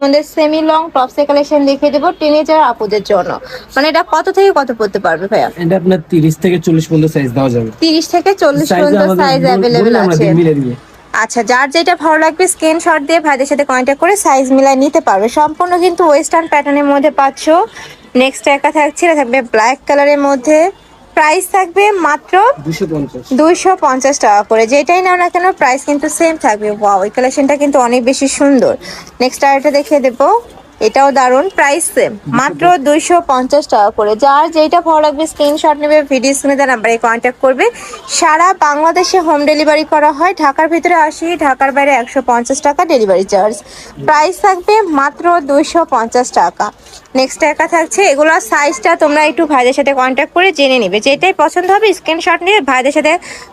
তোমাদের semi long টপসে collection দেখিয়ে দেবো টিনেজার আপুদের জন্য। মানে এটা কত থেকে কত পড়তে পারবে ভাইয়া? এটা আপনার তিরিশ থেকে চল্লিশ পর্যন্ত সাইজ দেওয়া যাবে। তিরিশ থেকে চল্লিশ Size পর্যন্ত সাইজ অ্যাভেলেবেল আছে। আচ্ছা যার যেটা ভালো লাগবে স্ক্রিনশট দিয়ে ভাইদের সাথে কন্ট্যাক্ট করে সাইজ মিলাই নিতে পারবে। সম্পূর্ণ কিন্তু ওয়েস্টার্ন প্যাটার্নের মধ্যে পাচ্ছ। নেক্সট একা থাকছে থাকবে ব্ল্যাক কালারের মধ্যে। প্রাইস থাকবে মাত্র দুইশো পঞ্চাশ। টাকা করে। যেটাই নাও না কেন প্রাইস কিন্তু সেম থাকবে। ওয়াও এই কালেকশনটা কিন্তু অনেক বেশি সুন্দর। নেক্সট আরেকটা দেখিয়ে দেবো। এটাও দারুণ প্রাইস সেম মাত্র দুইশো পঞ্চাশ টাকা করে। যার যেটা ভালো লাগবে স্ক্রিনশট নেবে ভিডিও স্ক্রিনে দেওয়া নাম্বারে কন্ট্যাক্ট করবে। সারা বাংলাদেশে হোম ডেলিভারি করা হয়। ঢাকার ভিতরে আসি ঢাকার বাইরে একশো পঞ্চাশ টাকা ডেলিভারি চার্জ প্রাইস থাকবে মাত্র দুইশো পঞ্চাশ টাকা। নেক্সট একা থাকছে এগুলোর সাইজটা তোমরা একটু ভাইদের সাথে কন্ট্যাক্ট করে জেনে নিবে। যেটাই পছন্দ হবে স্ক্রিনশট নিয়ে ভাইদের সাথে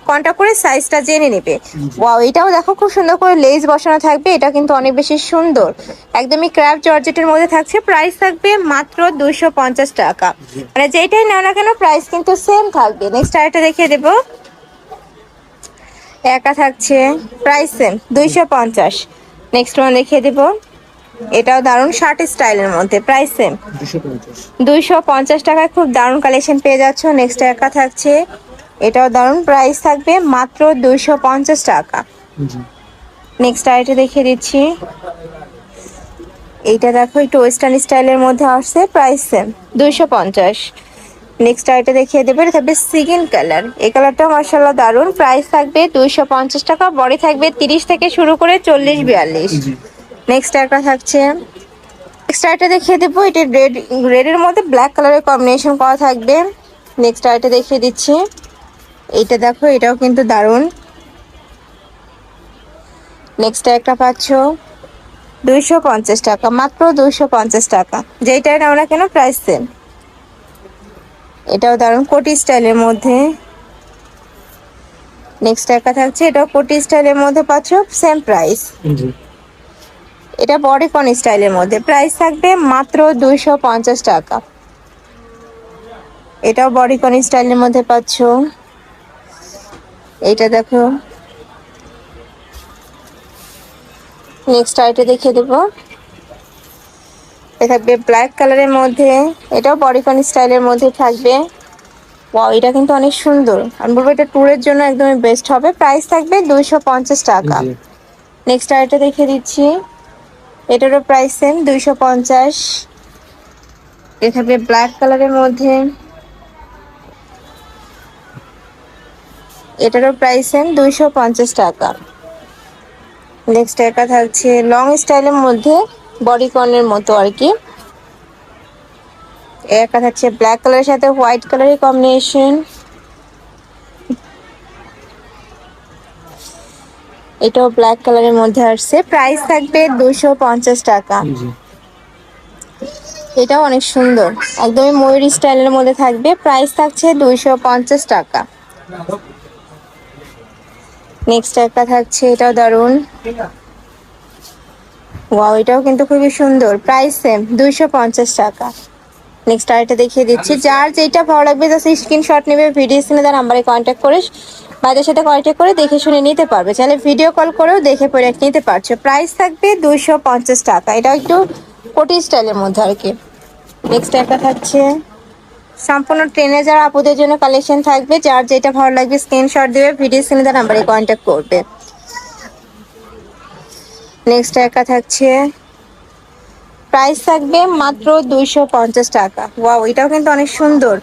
কন্ট্যাক্ট করে সাইজটা জেনে নেবে। ওয়াও এটাও দেখো খুব সুন্দর করে লেস বসানো থাকবে এটা কিন্তু অনেক বেশি সুন্দর। একদমই ক্র্যাপ জর্জেটের মধ্যে থাকছে প্রাইস থাকবে মাত্র দুইশো পঞ্চাশ টাকা। মানে যেটাই নাও না কেন প্রাইস কিন্তু সেম থাকবে। নেক্সট আরেকটা দেখিয়ে দেবো। একা থাকছে প্রাইস সেম দুইশো পঞ্চাশ। নেক্সট ওয়ান দেখিয়ে দেবো। এটাও দারুণ শার্ট স্টাইলের মধ্যে প্রাইস সেম দুশো পঞ্চাশ। দুইশো পঞ্চাশ টাকায় খুব দারুণ কালেকশন পেয়ে যাচ্ছ নেক্সট একা থাকছে এটাও দারুণ প্রাইস থাকবে মাত্র দুইশো পঞ্চাশ টাকা। নেক্সট আইটা দেখিয়ে দিচ্ছি। এইটা দেখো একটু ওয়েস্টার্ন স্টাইলের মধ্যে আসছে প্রাইস সেম দুইশো পঞ্চাশ। নেক্সট আইটা দেখিয়ে দেবে এটা থাকবে সিগিন কালার এই কালারটা মার্শাল্লাহ দারুণ প্রাইস থাকবে দুইশো পঞ্চাশ টাকা বডি থাকবে তিরিশ থেকে শুরু করে চল্লিশ বিয়াল্লিশ। নেক্সট একটা থাকছে। নেক্সট আইটা দেখিয়ে দেবো। এটা রেড রেডের মধ্যে ব্ল্যাক কালারের কম্বিনেশন করা থাকবে। নেক্সট আইটা দেখিয়ে দিচ্ছি। এইটা দেখো, এটাও কিন্তু দারুণ। নেক্সট একটা পাচ্ছ দুইশো পঞ্চাশ টাকা, মাত্র দুইশো পঞ্চাশ টাকা। যেইটাই নাও না কেন প্রাইস সেম এটাও দারুণ, কোটি স্টাইলের মধ্যে। নেক্সট একটা থাকছে, এটাও কোটি স্টাইলের মধ্যে পাচ্ছ সেম প্রাইস এটা বডিকন স্টাইলের মধ্যে? প্রাইস থাকবে মাত্র দুইশো পঞ্চাশ টাকা। এটাও বডিকন স্টাইলের মধ্যে পাচ্ছ? এইটা দেখো। নেক্সট আইটা দেখিয়ে দেবো। এটা থাকবে ব্ল্যাক কালারের মধ্যে। এটাও বডিকন স্টাইলের মধ্যে থাকবে। ওয়াও এটা কিন্তু অনেক সুন্দর। আমি বলব এটা ট্যুরের জন্য একদমই বেস্ট হবে। প্রাইস থাকবে দুইশো পঞ্চাশ টাকা। নেক্সট আরেকটা দেখিয়ে দিচ্ছি। এটারও প্রাইস সেম দুইশো পঞ্চাশ। এ থাকবে ব্ল্যাক কালারের মধ্যে। এটারও প্রাইস সেম দুইশো পঞ্চাশ টাকা। নেক্সট একটা থাকছে লং স্টাইলের মধ্যে বডি কর্নের মতো আর কি। একটা থাকছে ব্ল্যাক কালারের সাথে হোয়াইট কালারের কম্বিনেশন এটাও ব্ল্যাক কালারের মধ্যে আসছে। প্রাইস থাকবে দুশো পঞ্চাশ টাকা। এটাও অনেক সুন্দর। একদমই ময়ূরী স্টাইলের মধ্যে থাকবে। প্রাইস থাকছে দুইশো পঞ্চাশ টাকা। নেক্সট একটা থাকছে এটাও দারুণ ওয়াও এটাও কিন্তু খুবই সুন্দর। প্রাইস সেম দুইশো পঞ্চাশ টাকা। নেক্সট আরেকটা দেখিয়ে দিচ্ছি। যার যেটা ভালো লাগবে জাস্ট স্ক্রিনশট নেবে ভিডিও স্ক্রিনে তার নাম্বারে কন্ট্যাক্ট করে বাইরের সাথে কন্ট্যাক্ট করে দেখে শুনে নিতে পারবে। চাইলে ভিডিও কল করেও দেখে প্রোডাক্ট নিতে পারছ। প্রাইস থাকবে দুইশো পঞ্চাশ টাকা। এটা একটু কোটি স্টাইলের মধ্যে আর কি। নেক্সট একটা থাকছে। সম্পূর্ণ ট্রেনে যারা আপুদের জন্য কালেকশন থাকবে, যার যেটা ভালো লাগবে স্ক্রিনশট দেবে ভিডিও স্ক্রিনে তার নাম্বারে কন্ট্যাক্ট করবে। নেক্সট একটা থাকছে। প্রাইস থাকবে মাত্র দুইশো পঞ্চাশ টাকা। ওয়াও এটাও কিন্তু অনেক সুন্দর।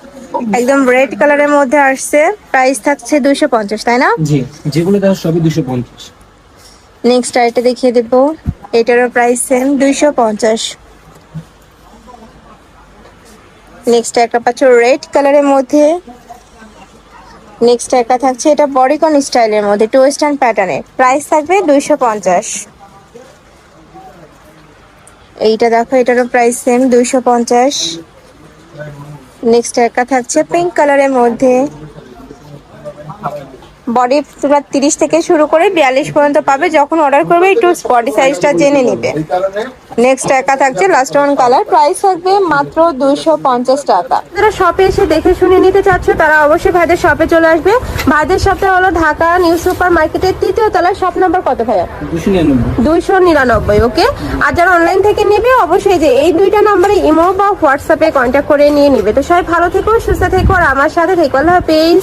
একদম রেড কালারের মধ্যে আসছে প্রাইস থাকছে দুইশো পঞ্চাশ তাই না? জি যেগুলো দেওয়া সবই দুশো পঞ্চাশ। নেক্সট আইটা দেখিয়ে দেবো এটারও প্রাইস সেম দুইশো পঞ্চাশ। নেক্সট একটা পাচ্ছ রেড কালারের মধ্যে। নেক্সট একটা থাকছে এটা বডিকন স্টাইলের মধ্যে টু ওয়েস্টার্ন প্যাটার্নের প্রাইস থাকবে দুইশো পঞ্চাশ। এইটা দেখো এটারও প্রাইস সেম দুইশো পঞ্চাশ। নেক্সট একা থাকছে পিঙ্ক কালারের মধ্যে। বডি তোমরা তিরিশ থেকে শুরু করে বিয়াল্লিশ পর্যন্ত পাবে। যখন অর্ডার করবে একটু বডি সাইজটা জেনে নিবে। নেক্সট একা থাকছে লাস্ট ওয়ান কালার প্রাইস থাকবে মাত্র দুইশো পঞ্চাশ টাকা। যারা শপে এসে দেখে শুনে নিতে চাচ্ছ তারা অবশ্যই ভাইদের শপে চলে আসবে। ভাইদের শপটা হলো ঢাকা নিউ সুপার মার্কেটের তৃতীয় তলায় শপ নাম্বার কত ভাইয়া? দুশো নিরানব্বই। দুইশো নিরানব্বই ওকে আর যারা অনলাইন থেকে নেবে অবশ্যই যে এই দুইটা নম্বরে ইমো বা হোয়াটসঅ্যাপে কন্ট্যাক্ট করে নিয়ে নিবে। তো সবাই ভালো থেকো সুস্থ থেকো আর আমার সাথে থেকো। আল্লাহ হাফেজ।